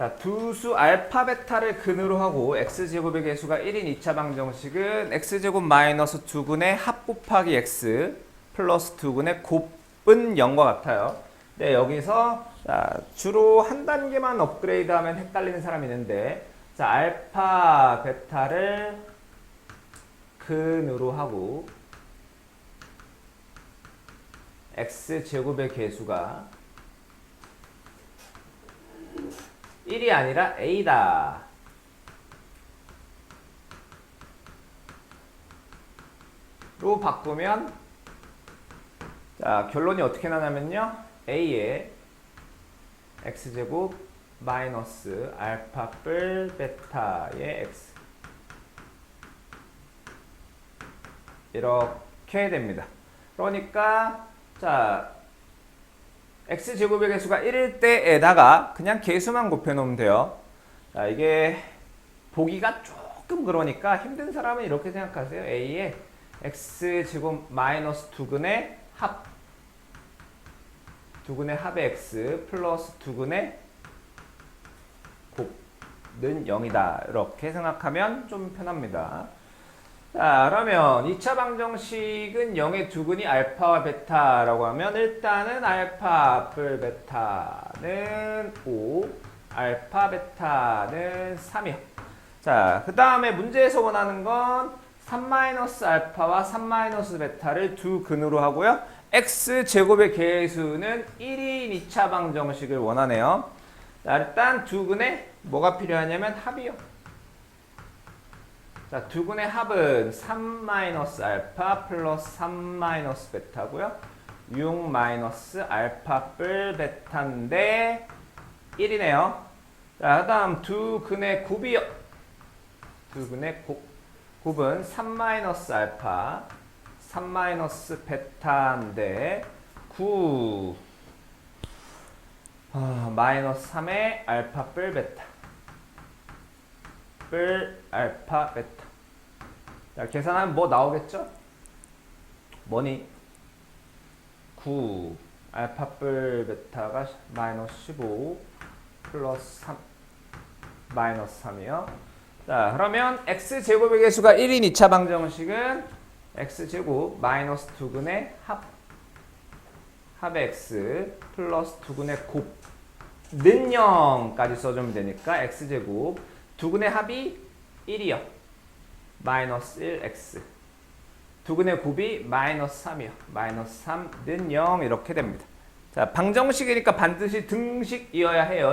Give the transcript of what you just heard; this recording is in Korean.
자, 두 수 알파 베타를 근으로 하고 x제곱의 개수가 1인 2차 방정식은 x제곱 마이너스 2분의 합 곱하기 x 플러스 2분의 곱은 0과 같아요. 네, 여기서 자, 주로 한 단계만 업그레이드 하면 헷갈리는 사람이 있는데 자, 알파 베타를 근으로 하고 x제곱의 개수가 1이 아니라 a다. 로 바꾸면 자 결론이 어떻게 나냐면요 a의 x제곱 마이너스 알파 뿔 베타의 x 이렇게 됩니다. 그러니까 자 x제곱의 개수가 1일 때에다가 그냥 개수만 곱해놓으면 돼요. 자, 이게 보기가 조금 그러니까 힘든 사람은 이렇게 생각하세요. a의 x제곱 마이너스 두근의 합 두근의 합의 x 플러스 두근의 곱는 0이다. 이렇게 생각하면 좀 편합니다. 자, 그러면 2차 방정식은 0의 두근이 알파와 베타라고 하면 일단은 알파 플 베타는 5, 알파 베타는 3이요. 자, 그 다음에 문제에서 원하는 건 3 마이너스 알파와 3 마이너스 베타를 두 근으로 하고요. x 제곱의 개수는 1인 2차 방정식을 원하네요. 자, 일단 두 근에 뭐가 필요하냐면 합이요. 자, 두 근의 합은 3 마이너스 알파 플러스 3 마이너스 베타고요. 6 마이너스 알파 뿔 베타인데 1이네요. 자, 그다음 두 근의 곱이요. 두 근의 곱, 곱은 3 마이너스 알파 3 마이너스 베타인데 9 아, 마이너스 3의 알파 뿔 베타 뿔 알파 베타 자, 계산하면 뭐 나오겠죠? 뭐니? 9 알파 뿔 베타가 마이너스 15 플러스 3 마이너스 3이요. 자, 그러면 x 제곱의 개수가 1인 2차 방정식은 x 제곱 마이너스 2분의 합합 x 플러스 2분의 곱는 0까지 써주면 되니까 x 제곱 2분의 합이 1이요. 마이너스 1x 2분의 곱이 마이너스 3이요. 마이너스 3는 0 이렇게 됩니다. 자, 방정식이니까 반드시 등식이어야 해요.